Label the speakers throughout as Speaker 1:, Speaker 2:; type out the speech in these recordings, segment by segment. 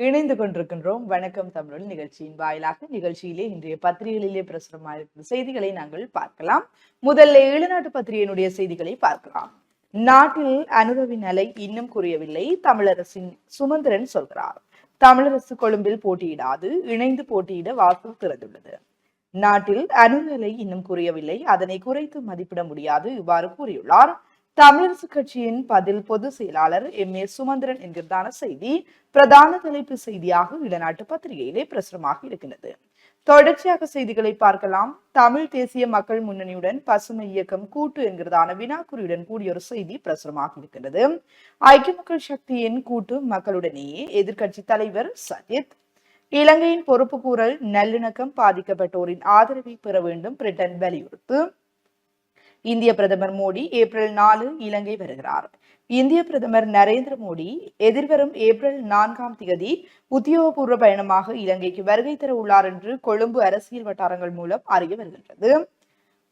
Speaker 1: இணைந்து கொண்டிருக்கின்றோம். வணக்கம் தமிழ் நிகழ்ச்சியின் வாயிலாக நிகழ்ச்சியிலே இன்றைய பத்திரிகைகளிலே பிரசுரமாயிருக்கிற செய்திகளை நாங்கள் பார்க்கலாம். முதல்ல ஈழநாட்டு பத்திரிகையினுடைய செய்திகளை பார்க்கலாம். நாட்டில் அனுரவின் அலை இன்னும் குறையவில்லை. தமிழரசின் சுமந்திரன் சொல்கிறார். தமிழரசு கொழும்பில் போட்டியிடாது. இணைந்து போட்டியிட வாசல் திறந்துள்ளது. நாட்டில் அணுநிலை இன்னும் குறையவில்லை. அதனை குறைத்து மதிப்பிட முடியாது. இவ்வாறு கூறியுள்ளார். தமிழரசு கட்சியின் பதில் பொதுச் செயலாளர் எம். ஏ. சுமந்திரன் என்கிறதான செய்தி பிரதான தலைப்பு செய்தியாக இடநாட்டு பத்திரிகையிலே பிரசுரமாக இருக்கின்றது. தொடர்ச்சியாக செய்திகளை பார்க்கலாம். தமிழ் தேசிய மக்கள் முன்னணியுடன் பசுமை இயக்கம் கூட்டு என்கிறதான வினாக்குறியுடன் கூடிய ஒரு செய்தி பிரசுரமாக இருக்கின்றது. ஐக்கிய மக்கள் சக்தியின் கூட்டு மக்களுடனேயே எதிர்கட்சி தலைவர் சஜித். இலங்கையின் பொறுப்பு கூறல் நல்லிணக்கம் பாதிக்கப்பட்டோரின் ஆதரவை பெற வேண்டும் பிரிட்டன் வலியுறுத்து. இந்திய பிரதமர் மோடி ஏப்ரல் நாலு இலங்கை வருகிறார். இந்திய பிரதமர் நரேந்திர மோடி எதிர்வரும் ஏப்ரல் நான்காம் தேதி உத்தியோகபூர்வ பயணமாக இலங்கைக்கு வருகை தர உள்ளார் என்று கொழும்பு அரசியல் வட்டாரங்கள் மூலம் அறிய வருகின்றது.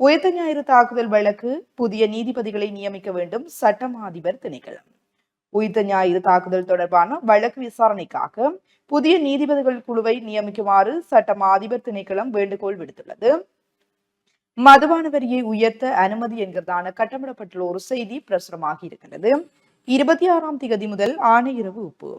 Speaker 1: உயர்த்த ஞாயிறு தாக்குதல் வழக்கு புதிய நீதிபதிகளை நியமிக்க வேண்டும் சட்டம் அதிபர் திணைக்களம். உயிர்த்த ஞாயிறு தாக்குதல் தொடர்பான வழக்கு விசாரணைக்காக புதிய நீதிபதிகள் குழுவை நியமிக்குமாறு சட்டம் அதிபர் திணைக்களம் வேண்டுகோள் விடுத்துள்ளது. மதுபான வரியை உயர்த்த அனுமதி என்கிறதான கட்டமிடப்பட்டுள்ள ஒரு செய்தி பிரசுரமாகி இருக்கிறது. இருபத்தி ஆறாம் திகதி முதல் ஆணையரவு உப்பு.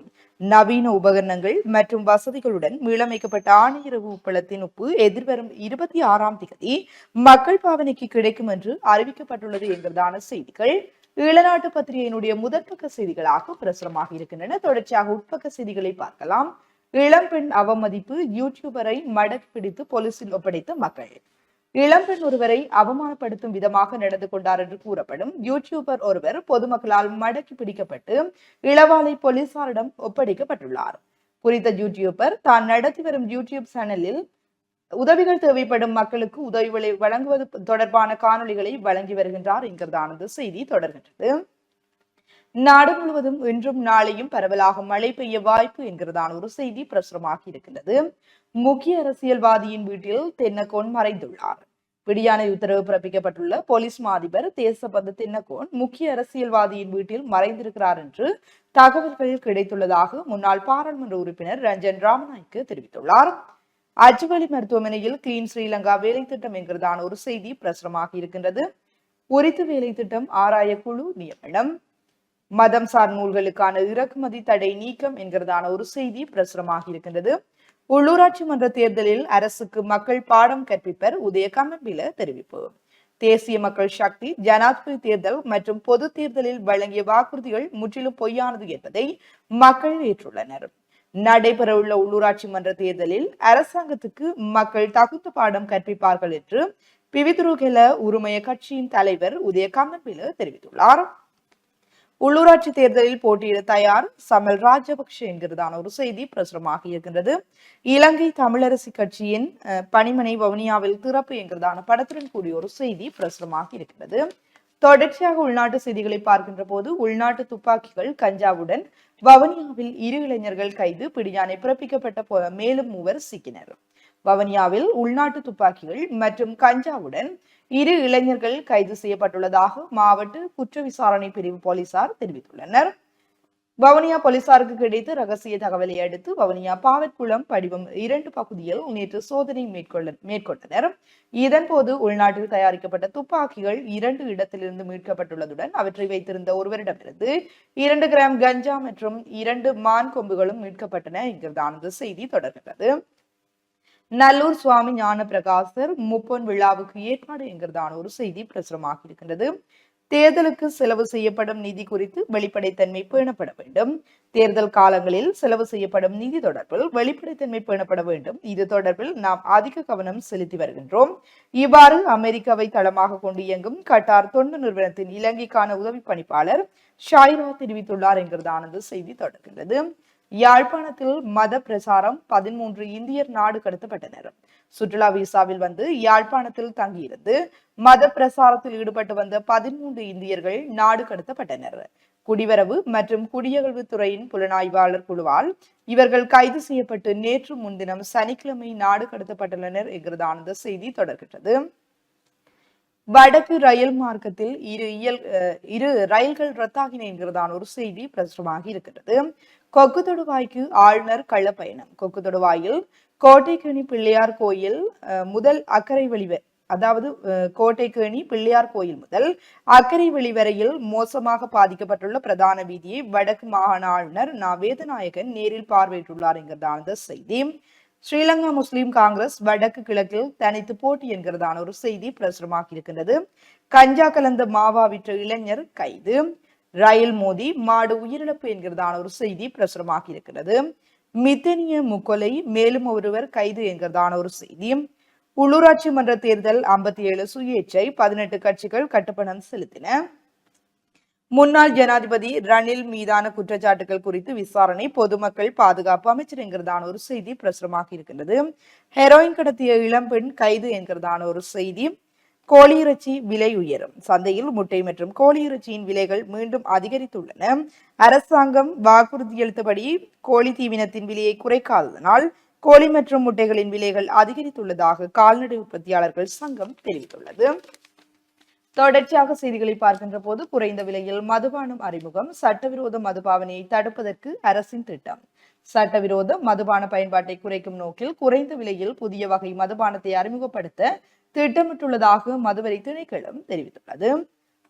Speaker 1: நவீன உபகரணங்கள் மற்றும் வசதிகளுடன் மீளமைக்கப்பட்ட ஆணையரவு உப்பளத்தின் உப்பு எதிர்வரும் இருபத்தி ஆறாம் திகதி மக்கள் பாவனைக்கு கிடைக்கும் என்று அறிவிக்கப்பட்டுள்ளது என்கிறதான செய்திகள். ஈழநாட்டு பத்திரிகையினுடைய முதற்பக்க செய்திகளாக பிரசுரமாக இருக்கின்றன. தொடர்ச்சியாக உட்பக்க செய்திகளை பார்க்கலாம். இளம்பெண் அவமதிப்பு யூடியூபரை மடக்கி பிடித்து போலீசில் ஒப்படைத்த மக்கள். இளம்பெண் ஒருவரை அவமானப்படுத்தும் விதமாக நடந்து கொண்டார் என்று கூறப்படும். யூடியூபர் ஒருவர் பொதுமக்களால் மடக்கி பிடிக்கப்பட்டு இளவாலை போலீசாரிடம் ஒப்படைக்கப்பட்டுள்ளார். குறித்த யூடியூபர் தான் நடத்தி வரும் யூடியூப் சேனலில் உதவிகள் தேவைப்படும் மக்களுக்கு உதவிகளை வழங்குவது தொடர்பான காணொளிகளை வழங்கி வருகின்றார் என்கிறதானது செய்தி தொடர்கின்றது. நாடு முழுவதும் இன்றும் நாளையும் பரவலாக மழை பெய்ய வாய்ப்பு என்கிறதான ஒரு செய்தி பிரசுரமாகி இருக்கின்றது. முக்கிய அரசியல்வாதியின் வீட்டில் தென்னக்கோன் மறைந்துள்ளார். விடியானை உத்தரவு பிறப்பிக்கப்பட்டுள்ள போலீஸ் மாதிபர் தேசபந்து தின்னகோன் முக்கிய அரசியல்வாதியின் வீட்டில் மறைந்திருக்கிறார் என்று தகவல்கள் கிடைத்துள்ளதாக முன்னாள் பாராளுமன்ற உறுப்பினர் ரஞ்சன் ராமநாய்க்கு தெரிவித்துள்ளார். அஜ்வலி மருத்துவமனையில் கிளீன் ஸ்ரீலங்கா வேலை திட்டம் என்கிறதான ஒரு செய்தி பிரசுரமாக இருக்கின்றது. உரித்து வேலை திட்டம் ஆராய குழு நியமனம். மதம் சார் நூல்களுக்கான இறக்குமதி தடை நீக்கம் என்கிறதான ஒரு செய்தி பிரசுரமாக இருக்கின்றது. உள்ளூராட்சி மன்ற தேர்தலில் அரசுக்கு மக்கள் பாடம் கற்பிப்பர் உதய கமன்பில தெரிவிப்பு. தேசிய மக்கள் சக்தி ஜனாதிபதி தேர்தல் மற்றும் பொது தேர்தலில் வழங்கிய வாக்குறுதிகள் முற்றிலும் பொய்யானது என்பதை மக்கள் ஏற்றுள்ளனர். நடைபெறவுள்ள உள்ளூராட்சி மன்ற தேர்தலில் அரசாங்கத்துக்கு மக்கள் தகுந்த பாடம் கற்பிப்பார்கள் என்று பிவிதுருகெல உரிமைய கட்சியின் தலைவர் உதய கமன்பில தெரிவித்துள்ளார். உள்ளூராட்சி தேர்தலில் போட்டியிட தயார் சமல் ராஜபக்ஷ என்கிறதான ஒரு செய்தி பிரசுரமாக இருக்கின்றது. இலங்கை தமிழரசு கட்சியின் பணிமனை வவுனியாவில் திறப்பு என்கிறதான படத்துடன் கூடிய ஒரு செய்தி பிரசுரமாக இருக்கிறது தொடர்ச்சியாக உள்நாட்டு செய்திகளை பார்க்கின்ற போது உள்நாட்டு துப்பாக்கிகள் கஞ்சாவுடன் வவுனியாவில் இரு இளைஞர்கள் கைது பிடியானை பிறப்பிக்கப்பட்ட மேலும் மூவர் சிக்கினர். வவனியாவில் உள்நாட்டு துப்பாக்கிகள் மற்றும் கஞ்சாவுடன் இரு இளைஞர்கள் கைது செய்யப்பட்டுள்ளதாக மாவட்ட குற்ற விசாரணை பிரிவு போலீசார் தெரிவித்துள்ளனர். வவுனியா போலீசாருக்கு கிடைத்த ரகசிய தகவலை அடுத்து வவுனியா பாவற்குளம் படிவம் இரண்டு பகுதியில் நேற்று சோதனை மேற்கொள்ள மேற்கொண்டனர். இதன்போது உள்நாட்டில் தயாரிக்கப்பட்ட துப்பாக்கிகள் இரண்டு இடத்திலிருந்து மீட்கப்பட்டுள்ளதுடன் அவற்றை வைத்திருந்த ஒருவரிடமிருந்து இரண்டு கிராம் கஞ்சா மற்றும் இரண்டு மான் கொம்புகளும் மீட்கப்பட்டன. என்கிறதான செய்தி தொடர்கிறது. நல்லூர் சுவாமி ஞான பிரகாசர் முப்பொன் விழாவுக்கு ஏற்பாடு என்கிறதான ஒரு செய்தி பிரசுரமாக இருக்கின்றது. தேர்தலுக்கு செலவு செய்யப்படும் நிதி குறித்து வெளிப்படைத்தன்மை பேணப்பட வேண்டும். தேர்தல் காலங்களில் செலவு செய்யப்படும் நிதி தொடர்பில் வெளிப்படைத்தன்மை பேணப்பட வேண்டும். இது தொடர்பில் நாம் அதிக கவனம் செலுத்தி வருகின்றோம். இவ்வாறு அமெரிக்காவை தளமாக கொண்டு இயங்கும் கட்டார் தொண்டு நிறுவனத்தின் இலங்கைக்கான உதவி பணிப்பாளர் ஷாயிரா தெரிவித்துள்ளார் என்கிறதானது செய்தி தொடர்கின்றது. யாழ்ப்பாணத்தில் மத பிரசாரம் பதிமூன்று இந்தியர் நாடு கடத்தப்பட்டனர். சுற்றுலா விசாவில் வந்து யாழ்ப்பாணத்தில் தங்கியிருந்து மத பிரசாரத்தில் ஈடுபட்டு வந்த பதிமூன்று இந்தியர்கள் நாடு கடத்தப்பட்டனர். குடிவரவு மற்றும் குடியகழ்வுத்துறையின் புலனாய்வாளர் குழுவால் இவர்கள் கைது செய்யப்பட்டு நேற்று முன்தினம் சனிக்கிழமை நாடு கடத்தப்பட்டுள்ளனர் என்கிறதான செய்தி தொடர்கின்றது. வடக்கு ரயில் மார்க்கத்தில் இரு இயல் இரு ரயில்கள் ரத்தாகின என்கிறதான ஒரு செய்தி பிரசுரமாகி இருக்கிறது கொக்கு தொடுவாய்க்கு ஆளுநர் பயணம் கொக்கு தொடுவாயில் கோட்டைக்கேணி பிள்ளையார் கோயில் முதல் அக்கறை வெளிவர் அதாவது கோட்டைக்கேணி பிள்ளையார் கோயில் முதல் அக்கறை வெளிவரையில் மோசமாக பாதிக்கப்பட்டுள்ள பிரதான வீதியை வடக்கு மாகாண ஆளுநர் நா. வேதநாயகன் நேரில் பார்வையிட்டுள்ளார் என்கிறதான செய்தி. ஸ்ரீலங்கா முஸ்லிம் காங்கிரஸ் வடக்கு கிழக்கில் தனித்து போட்டி என்கிறதான ஒரு செய்தி பிரசுரமாக இருக்கின்றது கஞ்சா கலந்த மாவா விற்ற இளைஞர் கைது. ரயில் மோதி மாடு உயிரிழப்பு என்கிறதான ஒரு செய்தி பிரசுரமாக இருக்கிறது மித்தனிய முக்கொலை மேலும் ஒருவர் கைது என்கிறதான ஒரு செய்தி. உள்ளூராட்சி மன்ற தேர்தல் ஐம்பத்தி ஏழு சுயேட்சை பதினெட்டு கட்சிகள் கட்டுப்பணம் செலுத்தின. முன்னாள் ஜனாதிபதி ரணில் மீதான குற்றச்சாட்டுகள் குறித்து விசாரணை பொதுமக்கள் பாதுகாப்பு அமைச்சர் என்கிறதான ஒரு செய்தி பிரசுரமாக இருக்கின்றது. ஹெரோயின் கடத்திய இளம்பெண் கைது என்கிறதான ஒரு செய்தி. கோழி இறைச்சி விலை உயரும். சந்தையில் முட்டை மற்றும் கோழி இறைச்சியின் விலைகள் மீண்டும் அதிகரித்துள்ளன. அரசாங்கம் வாக்குறுதியளித்தபடி கோழி தீவினத்தின் விலையை குறைக்காததனால் கோழி மற்றும் முட்டைகளின் விலைகள் அதிகரித்துள்ளதாக கால்நடை உற்பத்தியாளர்கள் சங்கம் தெரிவித்துள்ளது. தொடர்ச்சியாக செய்திகளை பார்க்கின்ற போது குறைந்த விலையில் மதுபானம் அறிமுகம். சட்டவிரோத மதுபாவனையை தடுப்பதற்கு அரசின் திட்டம். சட்டவிரோத மதுபான பயன்பாட்டை குறைக்கும் நோக்கில் குறைந்த விலையில் புதிய வகை மதுபானத்தை அறிமுகப்படுத்த திட்டமிட்டுள்ளதாக மதுவரி திணைக்களம் தெரிவித்துள்ளது.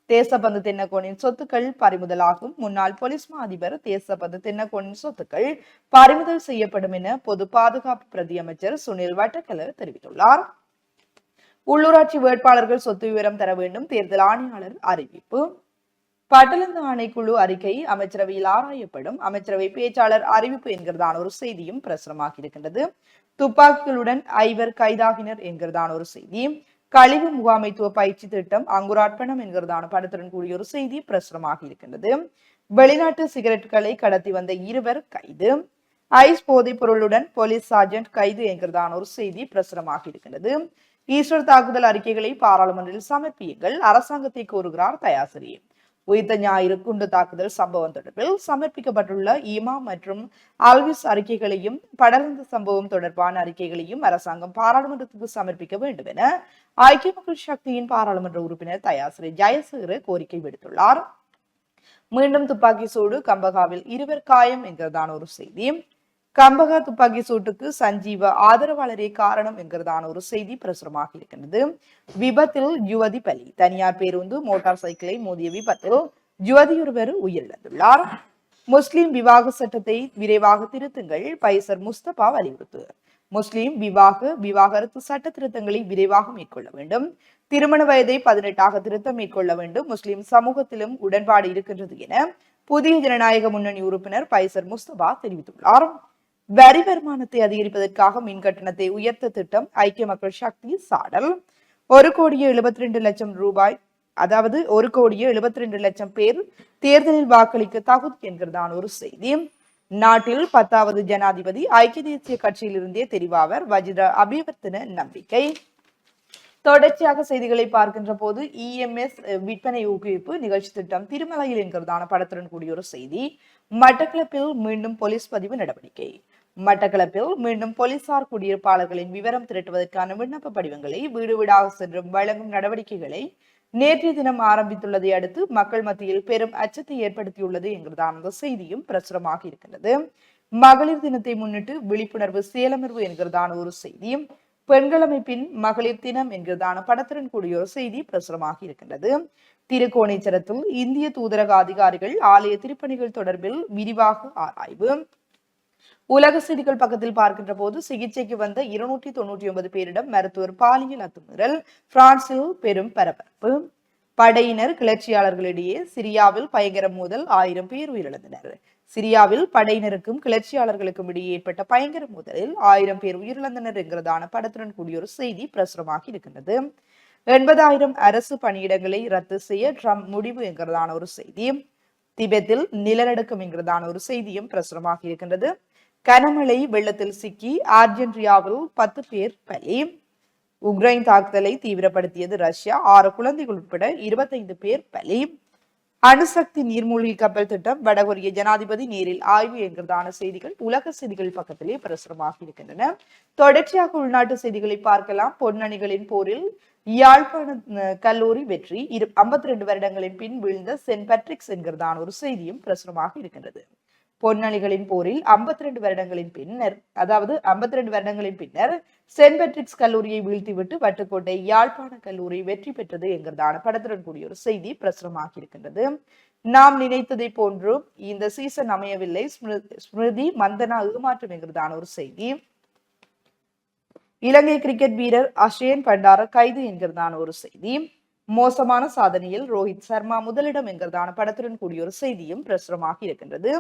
Speaker 1: தேசபந்து தென்னகோனின் சொத்துக்கள் பறிமுதலாகும். முன்னாள் போலீஸ் மா அதிபர் தேசபந்து தென்னகோனின் சொத்துக்கள் பறிமுதல் செய்யப்படும் என பொது பாதுகாப்பு பிரதி அமைச்சர் சுனில் வட்டக்கலர் தெரிவித்துள்ளார். உள்ளூராட்சி வேட்பாளர்கள் சொத்து விவரம் தர வேண்டும். தேர்தல் ஆணையாளர் அறிவிப்பு. பட்டலந்த ஆணைக்குழு அறிக்கை அமைச்சரவையில் ஆராயப்படும். அமைச்சரவை பேச்சாளர் அறிவிப்பு என்கிறதான ஒரு செய்தியும் பிரசுரமாகி இருக்கின்றது. துப்பாக்கிகளுடன் ஐவர் கைதாகினர் என்கிறதான ஒரு செய்தி. கழிவு முகாமைத்துவ பயிற்சி திட்டம் அங்குராட்பணம் என்கிறதான படத்துடன் கூடிய ஒரு செய்தி பிரசுரமாகி இருக்கின்றது. வெளிநாட்டு சிகரெட்டுகளை கடத்தி வந்த இருவர் கைது. ஐஸ் போதைப் பொருளுடன் போலீஸ் சார்ஜென்ட் கைது என்கிறதான ஒரு செய்தி பிரசுரமாகி இருக்கின்றது. ஈஸ்டர் தாக்குதல் அறிக்கைகளை பாராளுமன்றில் சமர்ப்பியுங்கள். அரசாங்கத்தை கோருகிறார் தயாசிரி உயிர்த்த ஞாயிறு குண்டு தாக்குதல் சம்பவம் தொடர்பில் சமர்ப்பிக்கப்பட்டுள்ள இமா மற்றும் ஆல்விஸ் அறிக்கைகளையும் படலந்த சம்பவம் தொடர்பான அறிக்கைகளையும் அரசாங்கம் பாராளுமன்றத்துக்கு சமர்ப்பிக்க வேண்டும் என ஐக்கிய மக்கள் சக்தியின் பாராளுமன்ற உறுப்பினர் தயாசிரி ஜெயசேகர கோரிக்கை விடுத்துள்ளார். மீண்டும் துப்பாக்கி சூடு கம்பகாவில் இருவர் காயம் என்கிறதான ஒரு செய்தி. கம்பக துப்பாக்கி சூட்டுக்கு சஞ்சீவ ஆதரவாளரே காரணம் என்கிறதான ஒரு செய்தி பிரசுரமாக இருக்கின்றது. விபத்தில் யுவதி பலி. தனியார் பேருந்து மோட்டார் சைக்கிளை மோதிய விபத்தில் யுவதியொருவர் உயிரிழந்துள்ளார். முஸ்லிம் விவாக சட்டத்தை விரைவாக திருத்துங்கள் பைசர் முஸ்தபா வலியுறுத்து. முஸ்லிம் விவாக விவாகரத்து சட்ட திருத்தங்களை விரைவாக மேற்கொள்ள வேண்டும். திருமண வயதை பதினெட்டாக திருத்தம் மேற்கொள்ள வேண்டும். முஸ்லிம் சமூகத்திலும் உடன்பாடு இருக்கின்றது என புதிய ஜனநாயக முன்னணி உறுப்பினர் பைசர் முஸ்தபா தெரிவித்துள்ளார். வரி வருமானத்தை அதிகரிப்பதற்காக மின் கட்டணத்தை உயர்த்த திட்டம் ஐக்கிய மக்கள் சக்தி சாடல். ஒரு கோடியே எழுபத்தி ரெண்டு லட்சம் ரூபாய் அதாவது ஒரு கோடியே எழுபத்தி ரெண்டு லட்சம் பேர் தேர்தலில் வாக்களிக்க தகுதி என்கிறதான் ஒரு செய்தி. நாட்டில் பத்தாவது ஜனாதிபதி ஐக்கிய தேசிய கட்சியிலிருந்தே தெரிவாவர் வஜிர அபிவர்த்தன நம்பிக்கை. தொடர்ச்சியாக செய்திகளை பார்க்கின்ற போது இஎம்எஸ் விற்பனை ஊக்குவிப்பு நிகழ்ச்சி திட்டம் திருமலையில் என்கிறதான படத்துடன் கூடிய ஒரு செய்தி. மட்டக்களப்பில் மீண்டும் போலீஸ் பதிவு நடவடிக்கை. மட்டக்களப்பில் மீண்டும் போலீசார் குடியிருப்பாளர்களின் விவரம் திரட்டுவதற்கான விண்ணப்ப படிவங்களை வீடு வீடாக சென்று வழங்கும் நடவடிக்கைகளை நேற்றைய தினம் ஆரம்பித்துள்ளதை அடுத்து மக்கள் மத்தியில் பெரும் அச்சத்தை ஏற்படுத்தியுள்ளது என்கிறதான அந்த செய்தியும் பிரசுரமாக இருக்கின்றது. மகளிர் தினத்தை முன்னிட்டு விழிப்புணர்வு சேலமர்வு என்கிறதான ஒரு செய்தியும் பெண்கள் அமைப்பின் மகளிர் தினம் என்கிறதான படத்துடன் கூடிய ஒரு செய்தி பிரசுரமாக இருக்கின்றது. திருக்கோணேச்சரத்தில் இந்திய தூதரக அதிகாரிகள் ஆலய திருப்பணிகள் தொடர்பில் விரிவாக ஆராய்வு. உலக செய்திகள் பக்கத்தில் பார்க்கின்ற போது சிகிச்சைக்கு வந்த இருநூற்றி தொண்ணூற்றி ஒன்பது பேரிடம் மருத்துவர் பாலியல் அத்துமீறல் பிரான்சில் பெரும் பரபரப்பு. படையினர் கிளர்ச்சியாளர்களிடையே சிரியாவில் பயங்கர மோதல் ஆயிரம் பேர் உயிரிழந்தனர். சிரியாவில் படையினருக்கும் கிளர்ச்சியாளர்களுக்கும் இடையே ஏற்பட்ட பயங்கர மோதலில் ஆயிரம் பேர் உயிரிழந்தனர் என்கிறதான படத்துடன் கூடிய ஒரு செய்தி பிரசுரமாகி இருக்கின்றது. எண்பதாயிரம் அரசு பணியிடங்களை ரத்து செய்ய ட்ரம்ப் முடிவு என்கிறதான ஒரு செய்தி. திபெத்தில் நிலநடுக்கம் என்கிறதான ஒரு செய்தியும் பிரசுரமாக இருக்கின்றது. கனமழை வெள்ளத்தில் சிக்கி ஆர்ஜென்டினாவில் பத்து பேர் பலி. உக்ரைன் தாக்குதலை தீவிரப்படுத்தியது ரஷ்யா. ஆறு குழந்தைகள் உட்பட இருபத்தைந்து பேர் பலி. அணுசக்தி நீர்மூழ்கி கப்பல் திட்டம் வடகொரிய ஜனாதிபதி நேரில் ஆய்வு என்கிறதான செய்திகள் உலக செய்திகள் பக்கத்திலே பிரசுரமாக இருக்கின்றன. தொடர்ச்சியாக உள்நாட்டு செய்திகளை பார்க்கலாம். பொன்னணிகளின் போரில் யாழ்ப்பாண கல்லூரி வெற்றி. இரு ஐம்பத்தி ரெண்டு வருடங்களின் பின் வீழ்ந்த சென்ட் பேட்ரிக்ஸ் என்கிறதான ஒரு செய்தியும் பிரசுரமாக இருக்கின்றது. பொன்னணிகளின் போரில் 52 ரெண்டு வருடங்களின் பின்னர் அதாவது 52 ரெண்டு வருடங்களின் பின்னர் சென்ட் பேட்ரிக்ஸ் கல்லூரியை வீழ்த்திவிட்டு வட்டுக்கோட்டை யாழ்ப்பாண கல்லூரி வெற்றி பெற்றது என்கிறதான படத்துடன் கூடிய ஒரு செய்தி பிரசுரமாக இருக்கின்றது. நாம் நினைத்ததை போன்று இந்த சீசன் அமையவில்லை. ஸ்மிரு- ஸ்மிருதி மந்தனா ஏமாற்றம் என்கிறதான ஒரு செய்தி. இலங்கை கிரிக்கெட் வீரர் அஷேன் பண்டார கைது என்கிறதான ஒரு செய்தி. மோசமான சாதனையில் ரோஹித் சர்மா முதலிடம் என்கிறதான படத்துடன் கூடிய ஒரு செய்தியும் பிரசுரமாகி இருக்கின்றது.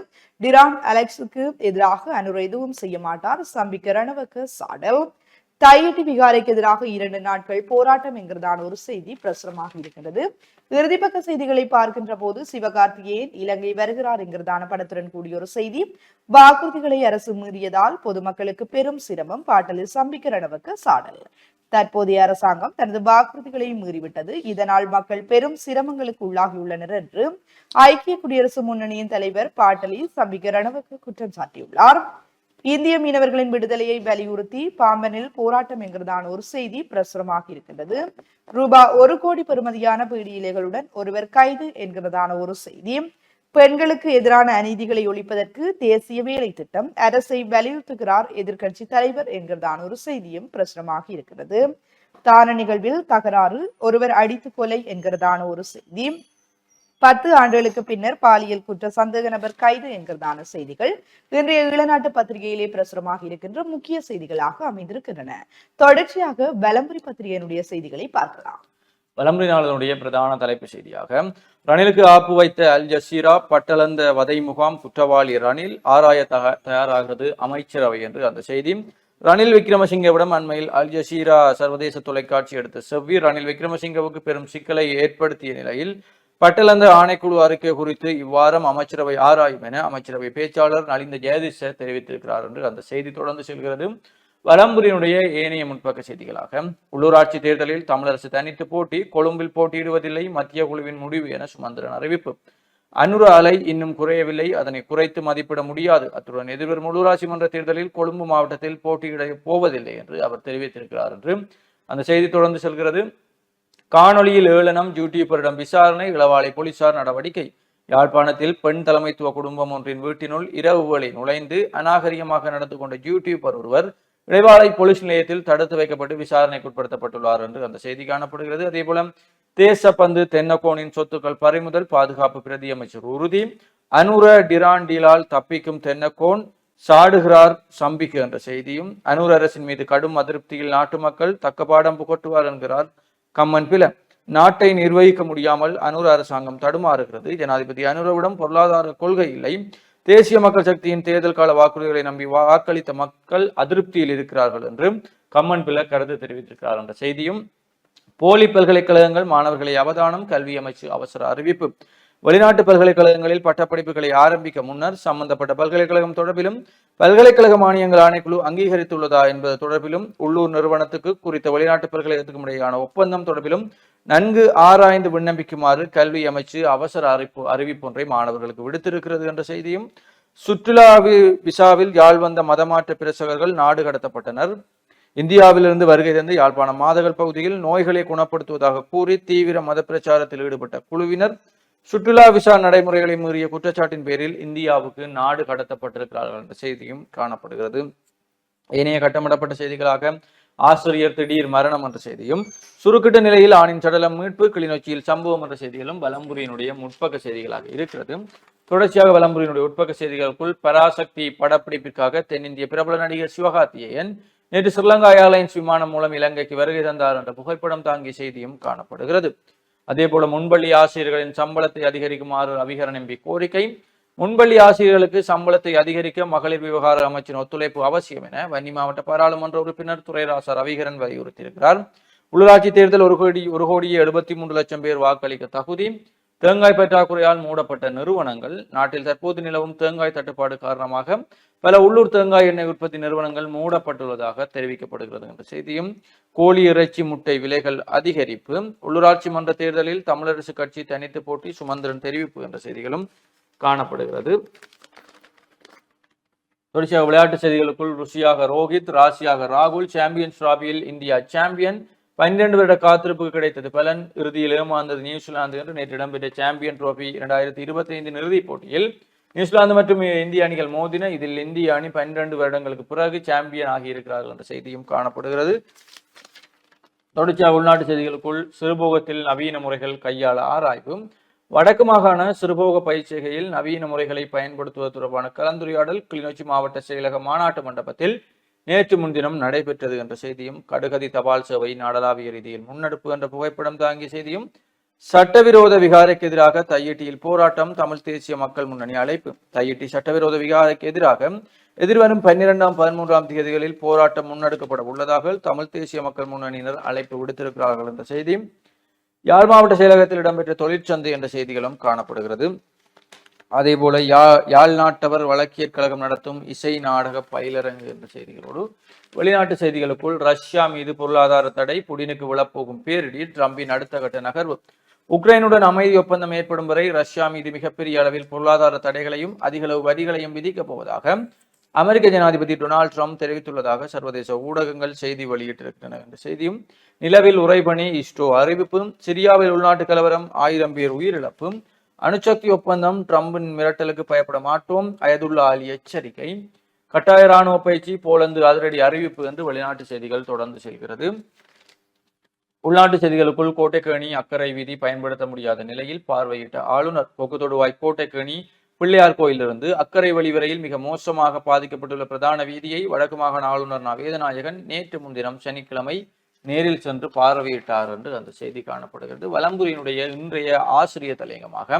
Speaker 1: டிரான் அலெக்ஸுக்கு எதிராக அனுர எதுவும் செய்ய மாட்டார். சம்பிக்க ரணவக்கு சாடல். தையட்டி விகாரைக்கு எதிராக இரண்டு நாட்கள் போராட்டம் என்கிறதான ஒரு செய்தி பிரசுரமாக இருக்கின்றது. இறுதிப்பக்க செய்திகளை பார்க்கின்ற போது சிவகார்த்திகேயன் இலங்கை வருகிறார் என்கிறதான படத்துடன் கூடிய ஒரு செய்தி. வாக்குறுதிகளை அரசு மீறியதால் பொதுமக்களுக்கு பெரும் சிரமம். பாட்டலில் சம்பிக்க ரணவுக்கு சாடல். தற்போதைய அரசாங்கம் தனது வாக்குறுதிகளை மீறிவிட்டது. இதனால் மக்கள் பெரும் சிரமங்களுக்கு உள்ளாகியுள்ளனர் என்று ஐக்கிய குடியரசு முன்னணியின் தலைவர் பாட்டலி சம்பிக்க ரணவுக்கு குற்றம் சாட்டியுள்ளார். இந்திய மீனவர்களின் விடுதலையை வலியுறுத்தி பாம்பனில் போராட்டம் என்கிறதான ஒரு செய்தி பிரசுரமாக இருக்கின்றது. ரூபா ஒரு கோடி பெறுமதியான பீடி இலைகளுடன் ஒருவர் கைது என்கிறதான ஒரு செய்தி. பெண்களுக்கு எதிரான அநீதிகளை ஒழிப்பதற்கு தேசிய வேலை திட்டம் அரசை வலியுறுத்துகிறார் எதிர்கட்சி தலைவர் என்கிறதான ஒரு செய்தியும் பிரசுரமாக இருக்கிறது. தான நிகழ்வில் தகராறு ஒருவர் அடித்து கொலை என்கிறதான ஒரு செய்தி. பத்து ஆண்டுகளுக்கு பின்னர் பாலியல் குற்ற சந்தேக நபர் கைது என்கிறதான செய்திகள் இன்றைய இளநாட்டு பத்திரிகையிலே பிரசுரமாக இருக்கின்ற முக்கிய செய்திகளாக அமைந்திருக்கின்றன. தொடர்ச்சியாக வலம்புரி பத்திரிகையினுடைய செய்திகளை பார்க்கலாம்.
Speaker 2: வலம்புரி நாளினுடைய பிரதான தலைப்பு செய்தியாக ரணிலுக்கு ஆப்பு வைத்த அல் ஜசீரா பட்டளந்த வதை முகாம் குற்றவாளி ரணில் ஆராய தக தயாராகிறது அமைச்சரவை என்று அந்த செய்தி. ரணில் விக்ரமசிங்கவிடம் அண்மையில் அல் ஜசீரா சர்வதேச தொலைக்காட்சி எடுத்த செவ்வி ரணில் விக்ரமசிங்கவுக்கு பெரும் சிக்கலை ஏற்படுத்திய நிலையில் பட்டலந்த ஆணைக்குழு அறிக்கை குறித்து இவ்வாரம் அமைச்சரவை ஆராயும் என அமைச்சரவை பேச்சாளர் நலிந்த ஜெயதிஷ தெரிவித்திருக்கிறார் என்று அந்த செய்தி தொடர்ந்து செல்கிறது. வலம்புரியினுடைய ஏனைய முன்பக்க செய்திகளாக உள்ளூராட்சி தேர்தலில் தமிழரசு தனித்து போட்டி கொழும்பில் போட்டியிடுவதில்லை மத்திய குழுவின் முடிவு என சுமந்திரன் அறிவிப்பு. அனுர அலை இன்னும் குறையவில்லை அதனை குறைத்து மதிப்பிட முடியாது. அத்துடன் எதிர்வரும் உள்ளூராட்சி மன்ற தேர்தலில் கொழும்பு மாவட்டத்தில் போட்டியிட போவதில்லை என்று அவர் தெரிவித்திருக்கிறார் என்று அந்த செய்தி தொடர்ந்து செல்கிறது. காணொளியில் ஏளனம் யூடியூபரிடம் விசாரணை இளவாலை போலீசார் நடவடிக்கை. யாழ்ப்பாணத்தில் பெண் தலைமைத்துவ குடும்பம் ஒன்றின் வீட்டினுள் இரவு வேளை நுழைந்து அநாகரிகமாக நடந்து கொண்ட யூடியூபர் ஒருவர் இடைவாளை போலீஸ் நிலையத்தில் தடுத்து வைக்கப்பட்டு விசாரணைக்கு உட்படுத்தப்பட்டுள்ளார் என்று அந்த செய்தி காணப்படுகிறது. அதே போல தேசப்பந்து தென்னக்கோனின் சொத்துக்கள் பறிமுதல் பாதுகாப்பு பிரதி அமைச்சர் உறுதி. அனுர டிராண்டிலால் தப்பிக்கும் தென்னக்கோன் சாடுகிறார் சம்பிக்கு என்ற செய்தியும் அனூர் அரசின் மீது கடும் அதிருப்தியில் நாட்டு மக்கள் தக்க பாடம் புகட்டுவார் என்கிறார் கம்மன் பில நாட்டை நிர்வகிக்க முடியாமல் அனுர அரசாங்கம் தடுமாறுகிறது. ஜனாதிபதி அனுரவிடம் பொருளாதார கொள்கை இல்லை. தேசிய மக்கள் சக்தியின் தேர்தல் கால வாக்குறுதிகளை நம்பி வாக்களித்த மக்கள் அதிருப்தியில் இருக்கிறார்கள் என்று கம்மன் பில கருத்து தெரிவித்திருக்கிறார் என்ற செய்தியும். போலி பல்கலைக்கழகங்கள் மாணவர்களை அவதானம் கல்வி அமைச்சு அவசர அறிவிப்பு. வெளிநாட்டு பல்கலைக்கழகங்களில் பட்டப்படிப்புகளை ஆரம்பிக்க முன்னர் சம்பந்தப்பட்ட பல்கலைக்கழகம் தொடர்பிலும் பல்கலைக்கழக மானியங்கள் ஆணைக்குழு அங்கீகரித்துள்ளதா என்பது தொடர்பிலும் உள்ளூர் நிறுவனத்துக்கு குறித்த வெளிநாட்டு பல்கலைக்கழகத்துக்கும் இடையேயான ஒப்பந்தம் தொடர்பிலும் நன்கு ஆராய்ந்து விண்ணப்பிக்குமாறு கல்வி அமைச்சு அவசர அறிவிப்பு அறிவிப்பு ஒன்றை மாணவர்களுக்கு விடுத்திருக்கிறது என்ற செய்தியும் சுற்றுலா விசாவில் யாழ் வந்த மதமாற்ற பிரசகர்கள் நாடு கடத்தப்பட்டனர். இந்தியாவிலிருந்து வருகை தந்து யாழ்ப்பாணம் மாதகள் பகுதியில் நோய்களை குணப்படுத்துவதாக கூறி தீவிர மத பிரச்சாரத்தில் ஈடுபட்ட குழுவினர் சுற்றுலா விசா நடைமுறைகளை மீறிய குற்றச்சாட்டின் பேரில் இந்தியாவுக்கு நாடு கடத்தப்பட்டிருக்கிறார்கள் என்ற செய்தியும் காணப்படுகிறது. ஏனைய கட்டமிடப்பட்ட செய்திகளாக ஆசிரியர் திடீர் மரணம் என்ற செய்தியும் சுருக்கிட்ட நிலையில் ஆணின் சடலம் மீட்பு கிளிநொச்சியில் சம்பவம் என்ற செய்திகளும் வலம்புரியினுடைய முற்பக்க செய்திகளாக இருக்கிறது. தொடர்ச்சியாக வலம்புரியினுடைய உட்பக்க செய்திகளுக்குள் பராசக்தி படப்பிடிப்பிற்காக தென்னிந்திய பிரபல நடிகர் சிவகார்த்திகேயன் நேற்று ஸ்ரீலங்கா ஏர்லைன்ஸ் விமானம் மூலம் இலங்கைக்கு வருகை தந்தார் என்ற புகைப்படம் தாங்கிய செய்தியும் காணப்படுகிறது. அதே போல முன்பள்ளி ஆசிரியர்களின் சம்பளத்தை அதிகரிக்குமாறு அபிகரன் எம்பி கோரிக்கை. முன்பள்ளி ஆசிரியர்களுக்கு சம்பளத்தை அதிகரிக்க மகளிர் விவகார அமைச்சின் ஒத்துழைப்பு அவசியம் என வன்னி மாவட்ட பாராளுமன்ற உறுப்பினர் துரைராசா ரவிகரன் வலியுறுத்தியிருக்கிறார். உள்ளூராட்சி தேர்தல் ஒரு கோடி ஒரு கோடியே எழுபத்தி மூன்று லட்சம் பேர் வாக்களிக்க தகுதி. தேங்காய் பற்றாக்குறையால் மூடப்பட்ட நிறுவனங்கள் நாட்டில் தற்போது நிலவும் தேங்காய் தட்டுப்பாடு காரணமாக பல உள்ளூர் தேங்காய் எண்ணெய் உற்பத்தி நிறுவனங்கள் மூடப்பட்டுள்ளதாக தெரிவிக்கப்படுகிறது என்ற செய்தியும் கோழி இறைச்சி முட்டை விலைகள் அதிகரிப்பு உள்ளூராட்சி மன்ற தேர்தலில் தமிழரசு கட்சி தனித்து போட்டி சுமந்திரன் தெரிவிப்பு என்ற செய்திகளும் காணப்படுகிறது. தொடர்ச்சியாக விளையாட்டு செய்திகளுக்குள் ருசியாக ரோஹித் ராசியாக ராகுல் சாம்பியன்ஸ் டிராபியில் இந்தியா சாம்பியன் பன்னிரண்டு வருட காத்திருப்புக்கு கிடைத்தது பலன். இறுதியில் ஏமாந்தது நியூசிலாந்து என்று நேற்று இடம்பெற்ற சாம்பியன் ட்ரோபி இரண்டாயிரத்தி இருபத்தி ஐந்து இறுதிப் போட்டியில் நியூசிலாந்து மற்றும் இந்திய அணிகள் மோதின இதில் இந்திய அணி பன்னிரண்டு வருடங்களுக்கு பிறகு சாம்பியன் ஆகியிருக்கிறார்கள் என்ற செய்தியும் காணப்படுகிறது. தொடர்ச்சியாக உள்நாட்டு செய்திகளுக்குள் சிறுபோகத்தில் நவீன முறைகள் கையாள ஆராய்வு. வடக்கு மாகாண சிறுபோக பயிற்சிகையில் நவீன முறைகளை பயன்படுத்துவது தொடர்பான கலந்துரையாடல் கிளிநொச்சி மாவட்ட செயலக மாநாட்டு மண்டபத்தில் நேற்று முன்தினம் நடைபெற்றது என்ற செய்தியும் கடுகதி தபால் சேவை நாடளாவிய ரீதியில் முன்னெடுப்பு என்ற புகைப்படம் தாங்கிய செய்தியும் சட்டவிரோத விகாரைக்கு எதிராக தையிட்டியில் போராட்டம் தமிழ் தேசிய மக்கள் முன்னணி அழைப்பு. தையிட்டி சட்டவிரோத விகாரைக்கு எதிராக எதிர்வரும் பன்னிரெண்டாம் பதிமூன்றாம் தேதிகளில் போராட்டம் முன்னெடுக்கப்பட உள்ளதாக தமிழ் தேசிய மக்கள் முன்னணியினர் அழைப்பு விடுத்திருக்கிறார்கள் என்ற செய்தியும் யாழ் மாவட்ட செயலகத்தில் இடம்பெற்ற தொழிற்சந்தை என்ற செய்திகளும் காணப்படுகிறது. அதே போல யா யாழ் நாட்டவர் வழக்கியற் கழகம் நடத்தும் இசை நாடக பயிலரங்கு என்ற செய்திகளோடு வெளிநாட்டு செய்திகளுக்குள் ரஷ்யா மீது பொருளாதார தடை புடினுக்கு விழப்போகும் பேரிடி ட்ரம்பின் அடுத்த கட்ட நகர்வு. உக்ரைனுடன் அமைதி ஒப்பந்தம் ஏற்படும் வரை ரஷ்யா மீது மிகப்பெரிய அளவில் பொருளாதார தடைகளையும் அதிகளவு வரிகளையும் விதிக்கப் போவதாக அமெரிக்க ஜனாதிபதி டொனால்ட் ட்ரம்ப் தெரிவித்துள்ளதாக சர்வதேச ஊடகங்கள் செய்தி வெளியிட்டிருக்கின்றன என்ற செய்தியும் நிலவில் உறைபனி இஸ்ரோ அறிவிப்பும் சிரியாவில் உள்நாட்டு கலவரம் ஆயிரம் பேர் உயிரிழப்பும் அணுசக்தி ஒப்பந்தம் ட்ரம்பின் மிரட்டலுக்கு பயப்பட மாட்டோம். அயதுல்லா அலி எச்சரிக்கை. கட்டாய ராணுவ பயிற்சி போலந்து அதிரடி அறிவிப்பு என்று வெளிநாட்டு செய்திகள் தொடர்ந்து செல்கிறது உள்நாட்டு செய்திகளுக்குள் கோட்டைக்கேணி அக்கரை வீதி பயன்படுத்த முடியாத நிலையில் பார்வையிட்ட ஆளுநர் கொக்கு கோட்டைக்கேணி பிள்ளையார் கோயிலிருந்து அக்கரை வழிவரையில் மிக மோசமாக பாதிக்கப்பட்டுள்ள பிரதான வீதியை வடக்கு மாகாண ஆளுநர் நவேதநாயகன் வேதநாயகன் நேற்று முன்தினம் சனிக்கிழமை நேரில் சென்று பார்வையிட்டார் என்று அந்த செய்தி காணப்படுகிறது. வலம்புரியினுடைய இன்றைய ஆசிரியர் தலையங்கமாக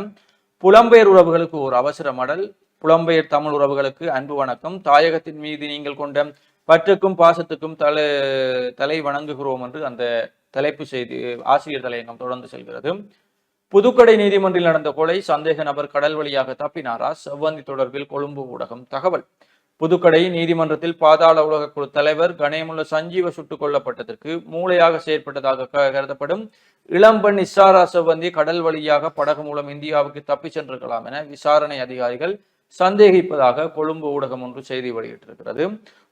Speaker 2: புலம்பெயர் உறவுகளுக்கு ஒரு அவசர மடல் புலம்பெயர் தமிழ் உறவுகளுக்கு அன்பு வணக்கம். தாயகத்தின் மீது நீங்கள் கொண்ட பற்றுக்கும் பாசத்துக்கும் தலை தலை வணங்குகிறோம் என்று அந்த தலைப்பு செய்தி ஆசிரியர் தலையங்கம் தொடர்ந்து செல்கிறது. புதுக்கடை நீதிமன்றில் நடந்த கொலை சந்தேக நபர் கடல் வழியாக தப்பினாரா? செவ்வந்தி தொடர்பில் கொழும்பு ஊடகம் தகவல். புதுக்கடை நீதிமன்றத்தில் பாதாள உலக குழு தலைவர் கணேமுள்ள சஞ்சீவ சுட்டுக் கொல்லப்பட்டதற்கு மூளையாக செயற்பட்டதாக கருதப்படும் இளம்பெண் இசாரா செவ்வந்தி கடல் வழியாக படகு மூலம் இந்தியாவுக்கு தப்பிச் சென்றிருக்கலாம் என விசாரணை அதிகாரிகள் சந்தேகிப்பதாக கொழும்பு ஊடகம் ஒன்று செய்தி வெளியிட்டிருக்கிறது.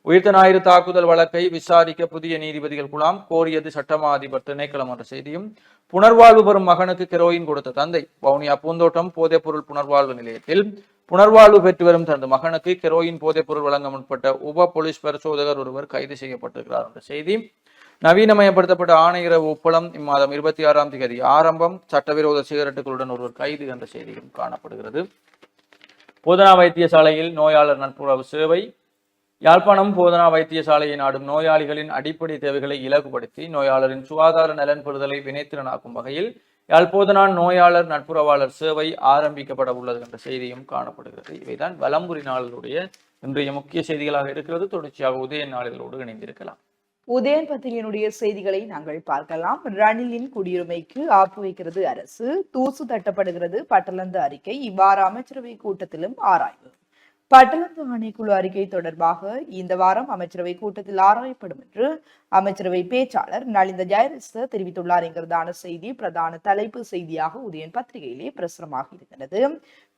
Speaker 2: உயிர்த்த ஞாயிறு தாக்குதல் வழக்கை விசாரிக்க புதிய நீதிபதிகள் குழாம் கோரியது சட்டமா அதிபர் திணைக்களம் என்ற செய்தியும் புனர்வாழ்வு பெறும் மகனுக்கு கெரோயின் கொடுத்த தந்தை. வவுனியா பூந்தோட்டம் போதைப்பொருள் புனர்வாழ்வு நிலையத்தில் புனர்வாழ்வு பெற்று வரும் தனது மகனுக்கு கெரோயின் போதைப்பொருள் வழங்க முற்பட்ட உப போலீஸ் பரிசோதகர் ஒருவர் கைது செய்யப்பட்டிருக்கிறார் என்ற செய்தி. நவீனமயப்படுத்தப்பட்ட ஆணையர ஒப்பளம் இம்மாதம் இருபத்தி ஆறாம் தேதி ஆரம்பம். சட்டவிரோத சிகரெட்டுகளுடன் ஒருவர் கைது என்ற செய்தியும் காணப்படுகிறது. போதனா வைத்தியசாலையில் நோயாளர் நட்புறவு சேவை. யாழ்ப்பாணம் போதனா வைத்தியசாலையை நாடும் நோயாளிகளின் அடிப்படை தேவைகளை இலகுபடுத்தி நோயாளரின் சுகாதார நலன் பெறுதலை வினைத்திறனாக்கும் வகையில் யாழ்ப்போதனான் நோயாளர் நட்புறவாளர் சேவை ஆரம்பிக்கப்பட உள்ளது என்ற செய்தியும் காணப்படுகிறது. இவைதான் வலம்புரி நாளினுடைய இன்றைய முக்கிய செய்திகளாக இருக்கிறது. தொடர்ச்சியாக உதய நாளிதழோடு இணைந்திருக்கலாம்.
Speaker 1: உதயன் பத்திரிகையினுடைய செய்திகளை நாங்கள் பார்க்கலாம். ரணிலின் குடியுரிமைக்கு ஆப்பு வைக்கிறது அரசு. தூசு தட்டப்படுகிறது பட்டலந்து அறிக்கை. இவ்வாறு அமைச்சரவை கூட்டத்திலும் ஆராய்வு. பட்டணத்து ஆணைக்குழு அறிக்கை தொடர்பாக இந்த வாரம் அமைச்சரவை கூட்டத்தில் ஆராயப்படும் என்று அமைச்சரவை பேச்சாளர் நலிந்த ஜெயரச தெரிவித்துள்ளார் என்கிறதான செய்தி பிரதான தலைப்பு செய்தியாக உதயன் பத்திரிகையிலே பிரசுரமாக இருக்கிறது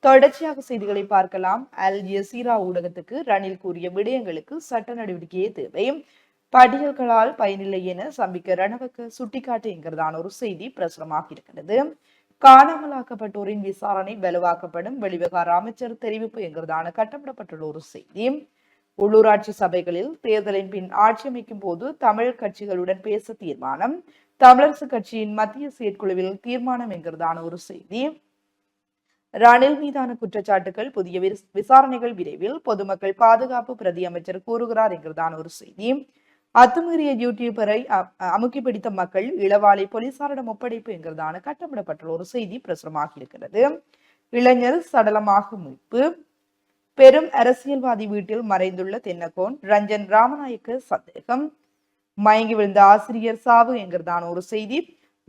Speaker 1: தொடர்ச்சியாக செய்திகளை பார்க்கலாம். அல் ஜசீரா ஊடகத்துக்கு ரணில் கூறிய விடயங்களுக்கு சட்ட நடவடிக்கையே தேவை. பட்டியல்களால் பயனில்லை என சம்பிக்க ரணவக்க சுட்டிக்காட்டு என்கிறதான ஒரு செய்தி பிரசுரமாக இருக்கிறது காணாமலாக்கப்பட்டோரின் விசாரணை வலுவாக்கப்படும். வெளிவிகார அமைச்சர் தெரிவிப்பு என்கிறதான கட்டப்படப்பட்டுள்ள ஒரு செய்தி. உள்ளூராட்சி சபைகளில் தேர்தலின் பின் ஆட்சி அமைக்கும் போது தமிழ் கட்சிகளுடன் பேச தீர்மானம். தமிழரசு கட்சியின் மத்திய செயற்குழுவில் தீர்மானம் என்கிறதான ஒரு செய்தி. ரணில் மீதான குற்றச்சாட்டுகள் புதிய விசாரணைகள் விரைவில் பொதுமக்கள் பாதுகாப்பு பிரதி அமைச்சர் கூறுகிறார் என்கிறதான ஒரு செய்தி. அத்துமீறிய யூடியூபரை அ- அமுக்கி பிடித்த மக்கள் இளவாலை போலீசாரிடம் ஒப்படைப்பு என்கிறதான கட்டமிடப்பட்டுள்ள ஒரு செய்தி பிரசுரமாக இருக்கிறது இளைஞர் சடலமாக மீட்பு பெரும் அரசியல்வாதி வீட்டில் மறைந்துள்ள தென்னகோன் ரஞ்சன் ராமநாயக்க சந்தேகம். மயங்கி விழுந்த ஆசிரியர் சாவு என்கிறதான ஒரு செய்தி.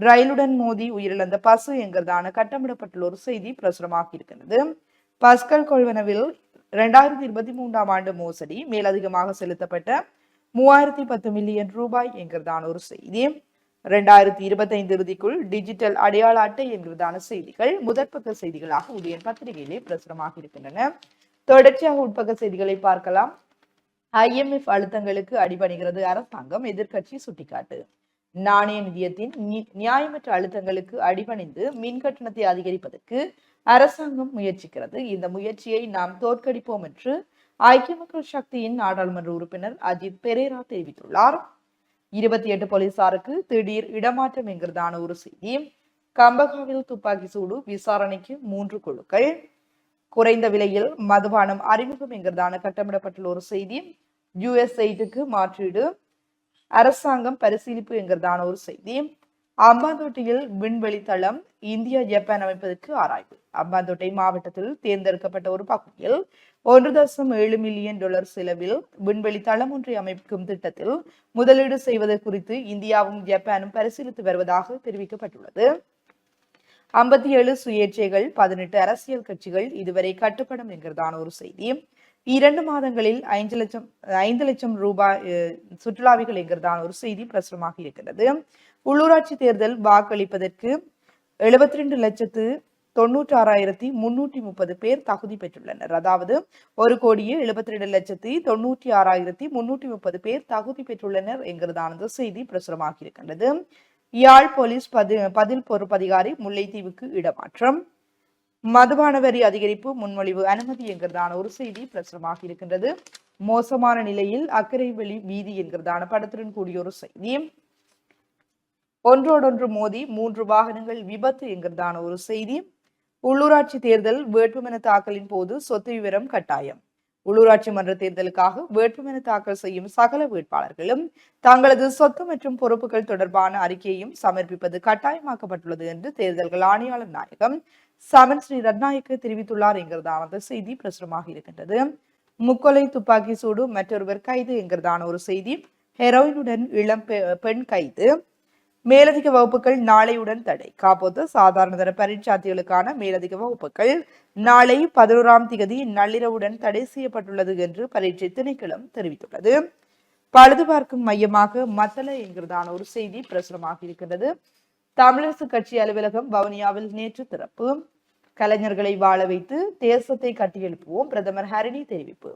Speaker 1: ரயிலுடன் மோதி உயிரிழந்த பசு என்கிறதான கட்டமிடப்பட்டுள்ள ஒரு செய்தி பிரசுரமாக இருக்கிறது பஸ்கல் கொள்வனவில் இரண்டாயிரத்தி இருபத்தி மூன்றாம் ஆண்டு மோசடி மேலதிகமாக செலுத்தப்பட்ட மூவாயிரத்தி பத்து மில்லியன் ரூபாய் என்கிறதான ஒரு செய்தி. ரெண்டாயிரத்தி இருபத்தைந்து இறுதிக்குள் டிஜிட்டல் அடையாள அட்டை என்கிறதான செய்திகள் முதற்பக்க செய்திகளாக உதயன் பத்திரிகையிலே பிரசுரமாக இருக்கின்றன. தொடர்ச்சியாக உட்பக்க செய்திகளை பார்க்கலாம். ஐஎம்எஃப் அழுத்தங்களுக்கு அடிபணிகிறது அரசாங்கம் எதிர்க்கட்சி சுட்டிக்காட்டு. நாணய நிதியத்தின் நியாயமற்ற அழுத்தங்களுக்கு அடிபணிந்து மின் கட்டணத்தை அதிகரிப்பதற்கு அரசாங்கம் முயற்சிக்கிறது. இந்த முயற்சியை நாம் தோற்கடிப்போம் என்று ஐக்கிய மக்கள் சக்தியின் நாடாளுமன்ற உறுப்பினர் அஜித் பெரேரா தெரிவித்துள்ளார். இருபத்தி எட்டு போலீசாருக்கு திடீர் இடமாற்றம் என்கிறதான ஒரு செய்தி கம்பகாவில் துப்பாக்கி சூடு விசாரணைக்கு மூன்று குழுக்கள். குறைந்த விலையில் மதுபானம் அறிமுகம் என்கிறதான கட்டமிடப்பட்டுள்ள ஒரு செய்தி யுஎஸ் மாற்றீடு அரசாங்கம் பரிசீலிப்பு என்கிறதான ஒரு செய்தி அம்பாந்தோட்டையில் விண்வெளி தளம் இந்தியா ஜப்பான் அமைப்பதற்கு ஆராய்வு. அம்பாந்தோட்டை மாவட்டத்தில் தேர்ந்தெடுக்கப்பட்ட ஒரு பகுதியில் ஒன்று தசம் ஏழு மில்லியன் டாலர் செலவில் விண்வெளி தளம் ஒன்றை அமைக்கும் திட்டத்தில் முதலீடு செய்வது குறித்து இந்தியாவும் ஜப்பானும் பரிசீலித்து வருவதாக தெரிவிக்கப்பட்டுள்ளது. ஐம்பத்தி ஏழு சுயேட்சைகள் பதினெட்டு அரசியல் கட்சிகள் இதுவரை கட்டுப்படும் என்கிறதான ஒரு செய்தி. இரண்டு மாதங்களில் ஐந்து லட்சம் ஐந்து லட்சம் ரூபாய் அஹ், சுற்றுலாவிகள் என்கிறதான ஒரு செய்தி பிரசுரமாக இருக்கிறது உள்ளூராட்சி தேர்தல் வாக்களிப்பதற்கு எழுபத்தி ரெண்டு லட்சத்து தொண்ணூற்றி ஆறாயிரத்தி முன்னூற்றி முப்பது பேர் தகுதி பெற்றுள்ளனர். அதாவது ஒரு கோடியே எழுபத்தி ரெண்டு லட்சத்தி தொண்ணூற்றி ஆறாயிரத்தி முன்னூற்றி முப்பது பேர் தகுதி பெற்றுள்ளனர் என்கிறதானது செய்தி பிரசுரமாக இருக்கின்றது யாழ் போலீஸ் பதி பதில் பொறுப்பதிகாரி முல்லைத்தீவுக்கு இடமாற்றம். மதுபான வரி அதிகரிப்பு முன்மொழிவு அனுமதி என்கிறதான ஒரு செய்தி பிரசுரமாக இருக்கின்றது மோசமான நிலையில் அக்கறை வெளி வீதி என்கிறதான படத்துடன் கூடிய ஒரு செய்தி. ஒன்றோடொன்று மோதி மூன்று வாகனங்கள் விபத்து என்கிறதான ஒரு செய்தி. உள்ளூராட்சி தேர்தல் வேட்புமனு தாக்கலின் போது சொத்து விவரம் கட்டாயம். உள்ளூராட்சி மன்ற தேர்தலுக்காக வேட்புமனு தாக்கல் செய்யும் சகல வேட்பாளர்களும் தங்களது சொத்து மற்றும் பொறுப்புகள் தொடர்பான அறிக்கையையும் சமர்ப்பிப்பது கட்டாயமாக்கப்பட்டுள்ளது என்று தேர்தல்கள் ஆணையாளர் நாயகம் சமன் ஸ்ரீ ரத்நாயக்கு தெரிவித்துள்ளார் என்கிறதான செய்தி பிரசுரமாக இருக்கின்றது. முக்கொலை துப்பாக்கி சூடு மற்றொருவர் கைது என்கிறதான ஒரு செய்தி. ஹெரோயினுடன் இளம் பெ- பெண் கைது. மேலதிக வகுப்புகள் நாளையுடன் தடை. காப்போத்து சாதாரண தர பரீட்சார்த்திகளுக்கான மேலதிக வகுப்புகள் நாளை பதினோராம் திகதி நள்ளிரவுடன் தடை செய்யப்பட்டுள்ளது என்று பரீட்சை திணைக்களம் தெரிவித்துள்ளது. பழுது பார்க்கும் மையமாக மத்தள என்கிறதான ஒரு செய்தி பிரசுரமாக இருக்கின்றது. தமிழரசு கட்சி அலுவலகம் வவுனியாவில் நேற்று திறப்பு. கலைஞர்களை வாழ வைத்து தேசத்தை கட்டியெழுப்புவோம் பிரதமர் ஹரிணி தெரிவிப்பு.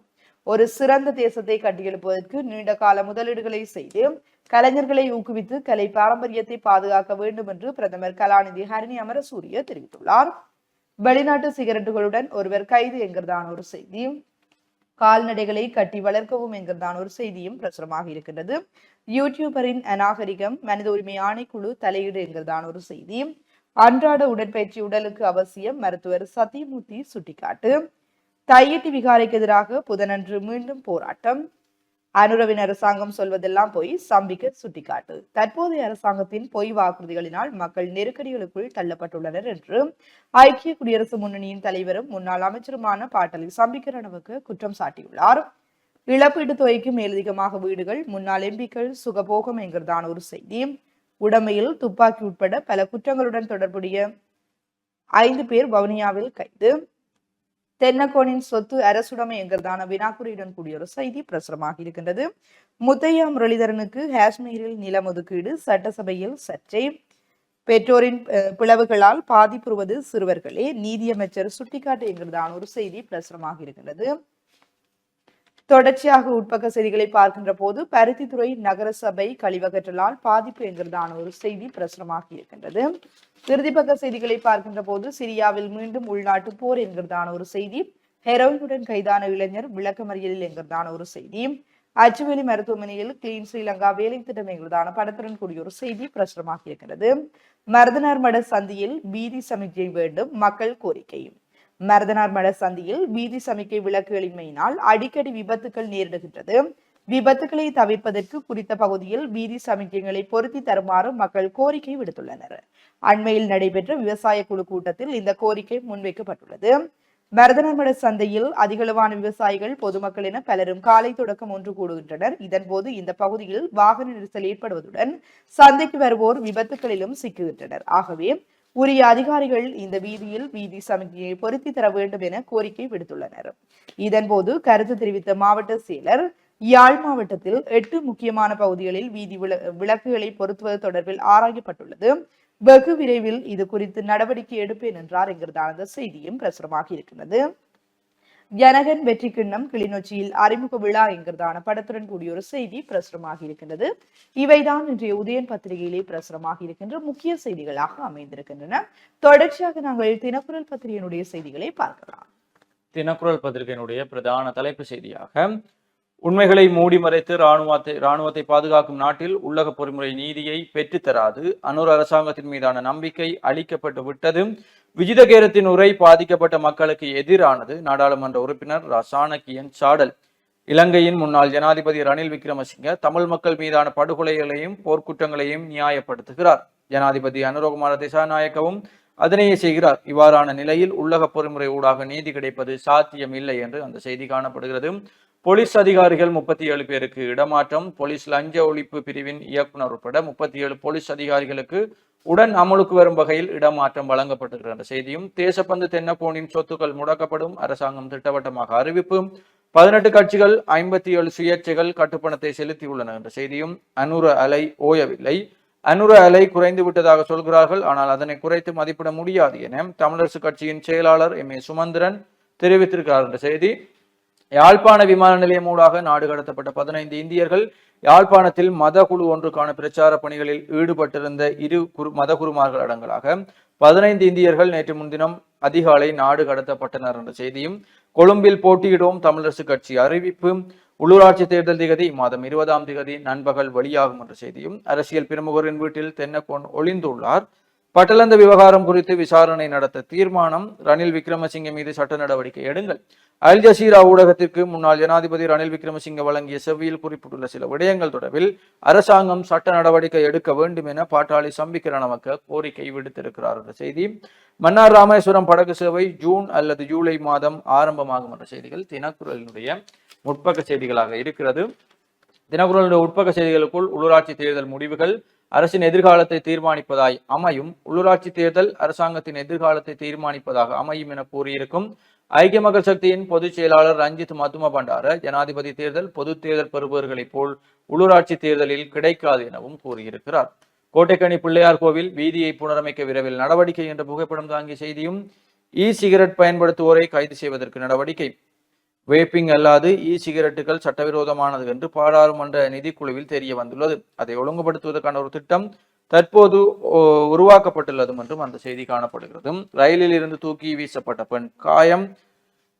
Speaker 1: ஒரு சிறந்த தேசத்தை கட்டியெழுப்புவதற்கு நீண்ட கால முதலீடுகளை செய்து கலைஞர்களை ஊக்குவித்து கலை பாரம்பரியத்தை பாதுகாக்க வேண்டும் என்று பிரதமர் கலாநிதி ஹரிணி அமரசூரிய தெரிவித்துள்ளார். வெளிநாட்டு சிகரெட்டுகளுடன் ஒருவர் கைது என்கிறதான ஒரு செய்தி. கால்நடைகளை கட்டி வளர்க்கவும் என்கிறதான ஒரு செய்தியும் பிரசுரமாக இருக்கின்றது. யூடியூபரின் அநாகரிகம் மனித உரிமை ஆணைக்குழு தலையீடு என்கிறதான ஒரு செய்தி. அன்றாட உடற்பயிற்சி உடலுக்கு அவசியம் மருத்துவர் சத்தியமூர்த்தி சுட்டிக்காட்டு. தையிட்டி விகாரைக்கு எதிராக புதனன்று மீண்டும் போராட்டம். அனுரவின் அரசாங்கம் சொல்வதெல்லாம் போய் சம்பிக்க சுட்டிக்காட்டு. தற்போதைய அரசாங்கத்தின் பொய் வாக்குறுதிகளினால் மக்கள் நெருக்கடிகளுக்குள் தள்ளப்பட்டுள்ளனர் என்று ஐக்கிய குடியரசு முன்னணியின் தலைவரும் முன்னாள் அமைச்சருமான பாட்டலி சம்பிக்கரணவுக்கு குற்றம் சாட்டியுள்ளார். இழப்பீடு தொகைக்கு மேலதிகமாக வீடுகள் முன்னாள் எம்பிக்கள் சுகபோகம் என்கிறதான ஒரு செய்தி. உடமையில் துப்பாக்கி உட்பட பல குற்றங்களுடன் தொடர்புடைய ஐந்து பேர் வவுனியாவில் கைது. தென்னக்கோனின் சொத்து அரசுடைமை என்கிறதான வினாக்குறியுடன் கூடிய ஒரு செய்தி பிரசுரமாக இருக்கின்றது. முத்தையா முரளிதரனுக்கு காஷ்மீரில் நிலம் ஒதுக்கீடு சட்டசபையில் சர்ச்சை. பெற்றோரின் பிளவுகளால் பாதிப்புறுவது சிறுவர்களே. நீதியமைச்சர் சுட்டிக்காட்டு எங்கிறதான ஒரு செய்தி பிரசுரமாக இருக்கின்றது. தொடர்ச்சியாக உட்பக்க செய்திகளை பார்க்கின்ற போது பருத்தித்துறை நகரசபை கழிவகற்றலால் பாதிப்பு என்கிறதான ஒரு செய்தி பிரசுரமாக இருக்கின்றது. இறுதிப்பக்க செய்திகளை பார்க்கின்ற போது சிரியாவில் மீண்டும் உள்நாட்டு போர் என்கிறதான ஒரு செய்தி ஹெரோயினுடன் கைதான இளைஞர் விளக்கமறியலில் என்கிறதான ஒரு செய்தி. அச்சுவேலி மருத்துவமனையில் கிளீன் ஸ்ரீலங்கா வேலை திட்டம் என்கிறதான படத்துடன் கூடிய ஒரு செய்தி பிரசுரமாக இருக்கிறது மருதனார் மட சந்தியில் பீதி சமிக்ஞை வேண்டும் மக்கள் கோரிக்கை. மருதனார்மட சந்தியில் வீதி சமிக்கை விளக்குகளின்மையினால் அடிக்கடி விபத்துக்கள் நேரிடுகின்றது. விபத்துக்களை தவிர்ப்பதற்கு குறித்த பகுதியில் வீதி சமிக்கைகளை பொருத்தி தருமாறு மக்கள் கோரிக்கை விடுத்துள்ளனர். அண்மையில் நடைபெற்ற விவசாய குழு கூட்டத்தில் இந்த கோரிக்கை முன்வைக்கப்பட்டுள்ளது. மருதனமட சந்தையில் அதிகளவான விவசாயிகள் பொதுமக்கள் என பலரும் காலை தொடக்கம் ஒன்று கூடுகின்றனர். இதன்போது இந்த பகுதியில் வாகன நெரிசல் ஏற்படுவதுடன் சந்தைக்கு வருவோர் விபத்துகளிலும் சிக்குகின்றனர். ஆகவே உரிய அதிகாரிகள் இந்த வீதியில் வீதி சமிக்கையை பொருத்தி தர வேண்டும் என கோரிக்கை விடுத்துள்ளனர். இதன்போது கருத்து தெரிவித்த மாவட்ட செயலர் யாழ் மாவட்டத்தில் எட்டு முக்கியமான பகுதிகளில் வீதி விள- விளக்குகளை பொருத்துவது தொடர்பில் ஆராயப்பட்டுள்ளது. வெகு விரைவில் இது குறித்து நடவடிக்கை எடுப்பேன் என்றார் என்கிறதான அந்த செய்தியும் பிரசுரமாக இருக்கிறது ஜனகன் வெற்றி கிண்ணம் கிளிநொச்சியில் அறிமுக விழா என்கிறதான படத்துடன் கூடிய ஒரு செய்தி பிரசுரமாகி இருக்கின்றது. இவைதான் இன்றைய உதயன் பத்திரிகையிலே பிரசுரமாகி இருக்கின்ற முக்கிய செய்திகளாக அமைந்திருக்கின்றன. தொடர்ச்சியாக நாங்கள் தினக்குரல் பத்திரிகையினுடைய செய்திகளை பார்க்கலாம்.
Speaker 2: தினக்குரல் பத்திரிகையினுடைய பிரதான தலைப்பு செய்தியாக உண்மைகளை மூடி மறைத்து இராணுவத்தை இராணுவத்தை பாதுகாக்கும் நாட்டில் உள்ளக பொறிமுறை நீதியை பெற்றுத்தராது அனூர் அரசாங்கத்தின் மீதான நம்பிக்கை அளிக்கப்பட்டு விட்டதும் விஜிதகேரத்தின் உரை பாதிக்கப்பட்ட மக்களுக்கு எதிரானது நாடாளுமன்ற உறுப்பினர் ரசானகியன் சாடல். இலங்கையின் முன்னாள் ஜனாதிபதி ரணில் விக்ரமசிங்க தமிழ் மக்கள் மீதான படுகொலைகளையும் போர்க்குற்றங்களையும் நியாயப்படுத்துகிறார். ஜனாதிபதி அனுரகுமார திசாநாயக்கவும் அதனையே செய்கிறார். இவ்வாறான நிலையில் உள்ளக பொறிமுறை ஊடாக நீதி கிடைப்பது சாத்தியம் இல்லை என்று அந்த செய்தி காணப்படுகிறது. போலீஸ் அதிகாரிகள் முப்பத்தி ஏழு பேருக்கு இடமாற்றம் போலீஸ் லஞ்ச ஒழிப்பு பிரிவின் இயக்குனர் உட்பட முப்பத்தி ஏழு போலீஸ் அதிகாரிகளுக்கு உடன் அமலுக்கு வரும் வகையில் இடமாற்றம் வழங்கப்பட்டிருக்கிற செய்தியும் தேசப்பந்து தென்னக்கோணின் சொத்துக்கள் முடக்கப்படும் அரசாங்கம் திட்டவட்டமாக அறிவிப்பும் பதினெட்டு கட்சிகள் ஐம்பத்தி ஏழு சுயேட்சைகள் கட்டுப்பணத்தை செலுத்தியுள்ளன என்ற செய்தியும் அனுர அலை ஓயவில்லை. அனுர அலை குறைந்து விட்டதாக சொல்கிறார்கள் ஆனால் அதனை குறைத்து மதிப்பிட முடியாது என தமிழரசு கட்சியின் செயலாளர் எம் ஏ சுமந்திரன் தெரிவித்திருக்கிறார் என்ற செய்தி. யாழ்ப்பாண விமான நிலையம் மூலமாக நாடு கடத்தப்பட்ட பதினைந்து இந்தியர்கள் யாழ்ப்பாணத்தில் மத குழு ஒன்றுக்கான பிரச்சார பணிகளில் ஈடுபட்டிருந்த இரு குரு மத குருமார்கள் அடங்கலாக பதினைந்து இந்தியர்கள் நேற்று முன்தினம் அதிகாலை நாடு கடத்தப்பட்டனர் என்ற செய்தியும் கொழும்பில் போட்டியிடும் தமிழரசு கட்சி அறிவிப்பு உள்ளூராட்சி தேர்தல் திகதி மாதம் இருபதாம் திகதி நண்பகல் வெளியாகும் என்ற செய்தியும் அரசியல் பிரமுகரின் வீட்டில் தென்னக்கோன் ஒளிந்துள்ளார். பட்டலந்த விவகாரம் குறித்து விசாரணை நடத்த தீர்மானம். ரணில் விக்ரமசிங்க மீது சட்ட நடவடிக்கை எடுங்கள். அல் ஜசீரா ஊடகத்திற்கு முன்னாள் ஜனாதிபதி ரணில் விக்ரமசிங்க வழங்கிய செவ்வியில் குறிப்பிட்டுள்ள சில விடயங்கள் தொடர்பில் அரசாங்கம் சட்ட நடவடிக்கை எடுக்க வேண்டும் என பாட்டாளி சம்பிக்க நமக்கு கோரிக்கை விடுத்திருக்கிறார் என்ற செய்தி. மன்னார் ராமேஸ்வரம் படகு சேவை ஜூன் அல்லது ஜூலை மாதம் ஆரம்பமாகும் என்ற செய்திகள் தினக்குரலினுடைய முற்பக்க செய்திகளாக இருக்கிறது. தினக்குரலுடைய உட்பக்க செய்திகளுக்குள் உள்ளூராட்சி தேர்தல் முடிவுகள் அரசின் எதிர்காலத்தை தீர்மானிப்பதாய் அமையும். உள்ளூராட்சி தேர்தல் அரசாங்கத்தின் எதிர்காலத்தை தீர்மானிப்பதாக அமையும் என கூறியிருக்கும். ஐக்கிய மக்கள் சக்தியின் பொதுச் செயலாளர் ரஞ்சித் மதும பண்டார ஜனாதிபதி தேர்தல் பொது தேர்தல் பெறுபவர்களைப் போல் உள்ளூராட்சி தேர்தலில் கிடைக்காது எனவும் கூறியிருக்கிறார். கோட்டைக்கணி பிள்ளையார் கோவில் வீதியை புனரமைக்க விரைவில் நடவடிக்கை என்ற புகைப்படம் தாங்கிய செய்தியும் இ சிகரெட் பயன்படுத்துவோரை கைது செய்வதற்கு நடவடிக்கை. வேப்பிங் அல்லாது இ சிகரெட்டுகள் சட்டவிரோதமானது என்று பாராளுமன்ற நிதிக்குழுவில் தெரிய வந்துள்ளது. அதை ஒழுங்குபடுத்துவதற்கான ஒரு திட்டம் தற்போது உருவாக்கப்பட்டுள்ளது உருவாக்கப்பட்டுள்ளதும் என்றும் அந்த செய்தி காணப்படுகிறது. ரயிலில் இருந்து தூக்கி வீசப்பட்ட பெண் காயம்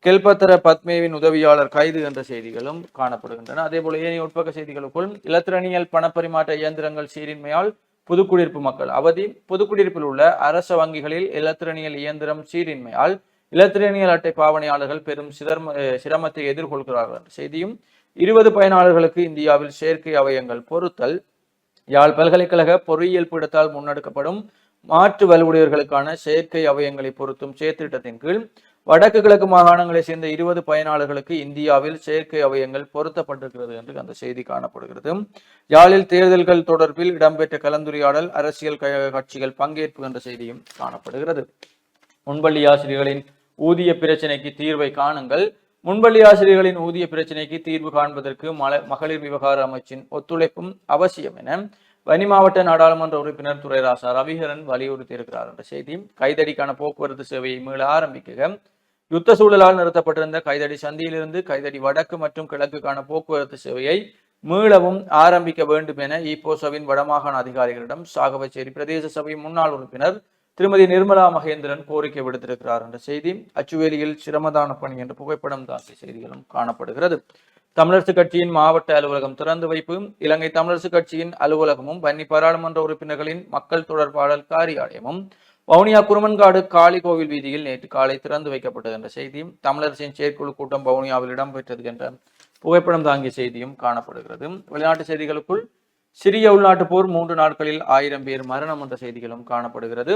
Speaker 2: கெல்பத்தர பத்மேவின் உதவியாளர் கைது என்ற செய்திகளும் காணப்படுகின்றன. அதே போல ஏனைய உட்பக்க செய்திகளுக்குள் இலத்திரனியல் பணப்பரிமாற்ற இயந்திரங்கள் சீரின்மையால் புதுக்குடியிருப்பு மக்கள் அவதி புதுக்குடியிருப்பில் உள்ள அரச வங்கிகளில் இலத்திரனியல் இயந்திரம் சீரின்மையால் இலத்திரனியல் அட்டை பாவனையாளர்கள் பெரும் சிதர்ம சிரமத்தை எதிர்கொள்கிறார்கள். செய்தியும் இருபது பயனாளர்களுக்கு இந்தியாவில் செயற்கை அவயங்கள் பொருத்தல். யாழ் பல்கலைக்கழக பொறியியல் பீடத்தால் முன்னெடுக்கப்படும் மாற்று வலுவுடையவர்களுக்கான செயற்கை அவயங்களை பொருத்தும் செயற்திட்டத்தின் கீழ் வடக்கு கிழக்கு மாகாணங்களைச் சேர்ந்த இருபது பயனாளர்களுக்கு இந்தியாவில் செயற்கை அவயங்கள் பொருத்தப்பட்டிருக்கிறது என்று அந்த செய்தி காணப்படுகிறது. யாழில் தேர்தல்கள் தொடர்பில் இடம்பெற்ற கலந்துரையாடல் அரசியல் க- கட்சிகள் பங்கேற்பு என்ற செய்தியும் காணப்படுகிறது. முன்பள்ளி ஆசிரியர்களின் ஊதிய பிரச்சனைக்கு தீர்வை காணுங்கள். முன்பள்ளி ஆசிரியர்களின் ஊதிய பிரச்சனைக்கு தீர்வு காண்பதற்கு மல மகளிர் விவகார அமைச்சின் ஒத்துழைப்பும் அவசியம் என வனி மாவட்ட நாடாளுமன்ற உறுப்பினர் துரைராசா ரவிகரன் வலியுறுத்தியிருக்கிறார் என்ற செய்தி. கைதடிக்கான போக்குவரத்து சேவையை மீள ஆரம்பிக்க யுத்த சூழலால் நிறுத்தப்பட்டிருந்த கைதடி சந்தியிலிருந்து கைதடி வடக்கு மற்றும் கிழக்குக்கான போக்குவரத்து சேவையை மீளவும் ஆரம்பிக்க வேண்டும் என ஈப்போசவின் வடமாகாண அதிகாரிகளிடம் சாகவச்சேரி பிரதேச சபை முன்னாள் உறுப்பினர் திருமதி நிர்மலா மகேந்திரன் கோரிக்கை விடுத்திருக்கிறார் என்ற செய்தி அச்சுவேலியில் சிரமதான பணி என்ற புகைப்படம் தாக்கிய செய்திகளும் காணப்படுகிறது. தமிழரசு கட்சியின் மாவட்ட அலுவலகம் திறந்து வைப்பு இலங்கை தமிழரசு கட்சியின் அலுவலகமும் வன்னி பாராளுமன்ற உறுப்பினர்களின் மக்கள் தொடர்பாடல் காரியாலயமும் வவுனியா குருமன்காடு காளி கோவில் வீதியில் நேற்று காலை திறந்து வைக்கப்பட்டது என்ற செய்தியும் தமிழரசின் செயற்குழு கூட்டம் வவுனியாவில் இடம்பெற்றது என்ற புகைப்படம் தாங்கிய செய்தியும் காணப்படுகிறது. வெளிநாட்டு செய்திகளுக்குள் சிறிய உள்நாட்டு போர் மூன்று நாட்களில் ஆயிரம் பேர் மரணம் என்ற செய்திகளும் காணப்படுகிறது.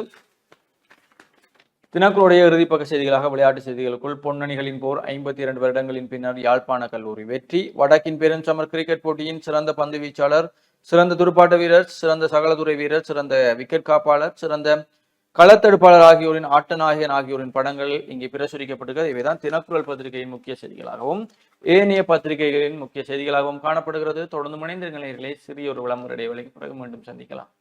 Speaker 2: தினக்குளுடைய இறுதிப்பக்க செய்திகளாக விளையாட்டு செய்திகளுக்குள் பொன்னணிகளின் போர் ஐம்பத்தி இரண்டு வருடங்களின் பின்னர் யாழ்ப்பாண கல்லூரி வெற்றி. வடக்கின் பெருஞ்சமர் கிரிக்கெட் போட்டியின் சிறந்த பந்து வீச்சாளர் சிறந்த துடுப்பாட்ட வீரர் சிறந்த சகலதுறை வீரர் சிறந்த விக்கெட் காப்பாளர் சிறந்த களத்தடுப்பாளர் ஆகியோரின் ஆட்டநாயகன் ஆகியோரின் படங்கள் இங்கே பிரசுரிக்கப்பட்டிருக்கிறது இவைதான் தினக்குரல் பத்திரிகையின் முக்கிய செய்திகளாகவும் ஏனைய பத்திரிகைகளின் முக்கிய செய்திகளாகவும் காணப்படுகிறது. தொடர்ந்து மணிந்த நிலையர்களை சிறிய ஒரு விளம்பர இடைவேளைக்கு பிறகு மீண்டும் சந்திக்கலாம்.